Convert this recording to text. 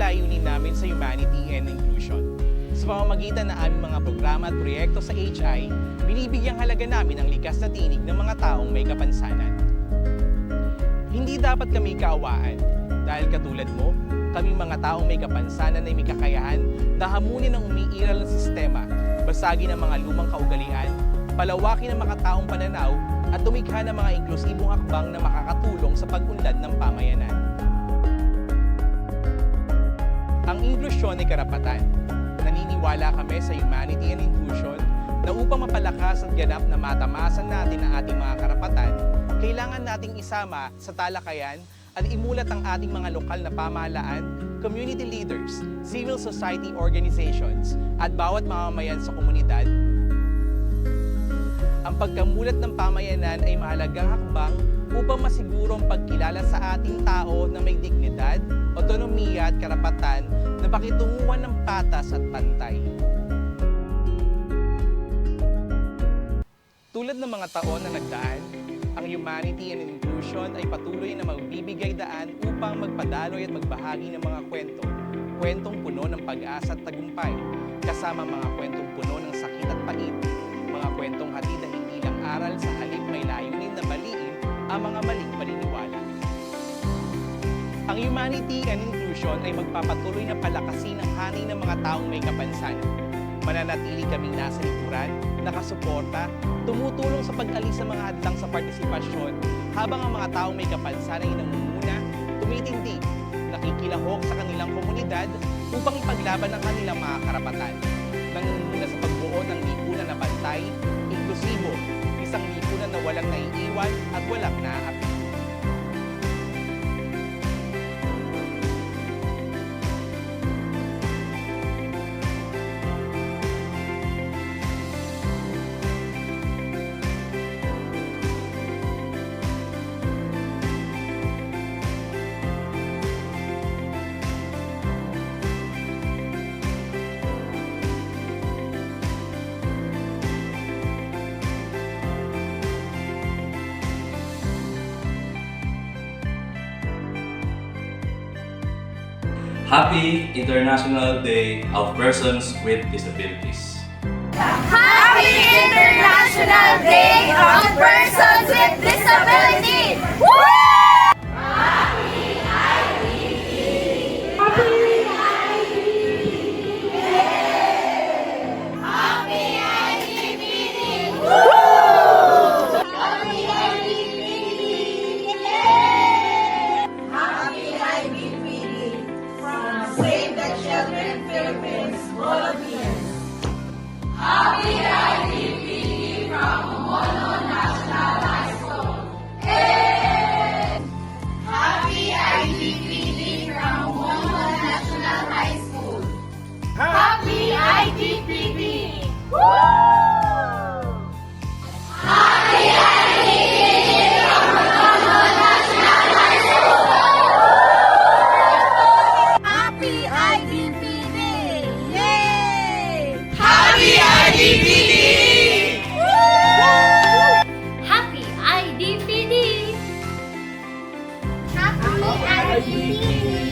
layunin namin sa Humanity and Inclusion. Sa pamamagitan ng aming mga programa at proyekto sa HI, binibigyang halaga namin ang likas na tinig ng mga taong may kapansanan. Hindi dapat kami kaawaan dahil katulad mo, kaming mga taong may kapansanan ay may kakayahan na hamunin ang umiiral ng sistema, basagin ang mga lumang kaugalian, palawakin ang mga taong pananaw at tumikha ng mga inklusibong hakbang na makakatulong sa pag-unlad ng pamayanan. Ang inklusyon ay karapatan. Naniniwala kami sa humanity and inclusion na upang mapalakas at ganap na matamasan natin ang ating mga karapatan, kailangan nating isama sa talakayan at imulat ang ating mga lokal na pamahalaan, community leaders, civil society organizations, at bawat mamamayan sa komunidad. Ang pagkamulat ng pamayanan ay mahalagang hakbang upang masiguro ang pagkilala sa ating tao na may dignidad, otonomiya at karapatan na pakitunguhan ng patas at pantay. Tulad ng mga taon na nagdaan, ang humanity and inclusion ay patuloy na magbibigay daan upang magpadaloy at magbahagi ng mga kwento. Kwentong puno ng pag-asa at tagumpay, kasama mga kwentong puno ng sakit at pait, mga kwentong hatid na hindi lang aral sa halip may layunin na baliin ang mga maling paniniwala. Ang humanity and inclusion ay magpapatuloy na palakasin ang hanay ng mga taong may kapansanan. Mananatili kaming nasa likuran, nakasuporta, tumutulong sa pag-alis sa mga hadlang sa partisipasyon habang ang mga taong may kapansanan ay nangunguna, tumitindig, nakikilahok sa kanilang komunidad upang ipaglaban ang kanilang mga karapatan. Nangunguna sa pagbuo ng bantay, inklusibo, isang lipunan na walang naiiwan at walang naaapi. Happy International Day of Persons with Disabilities. Happy International Day of Persons with Disability! Woo! Thank you.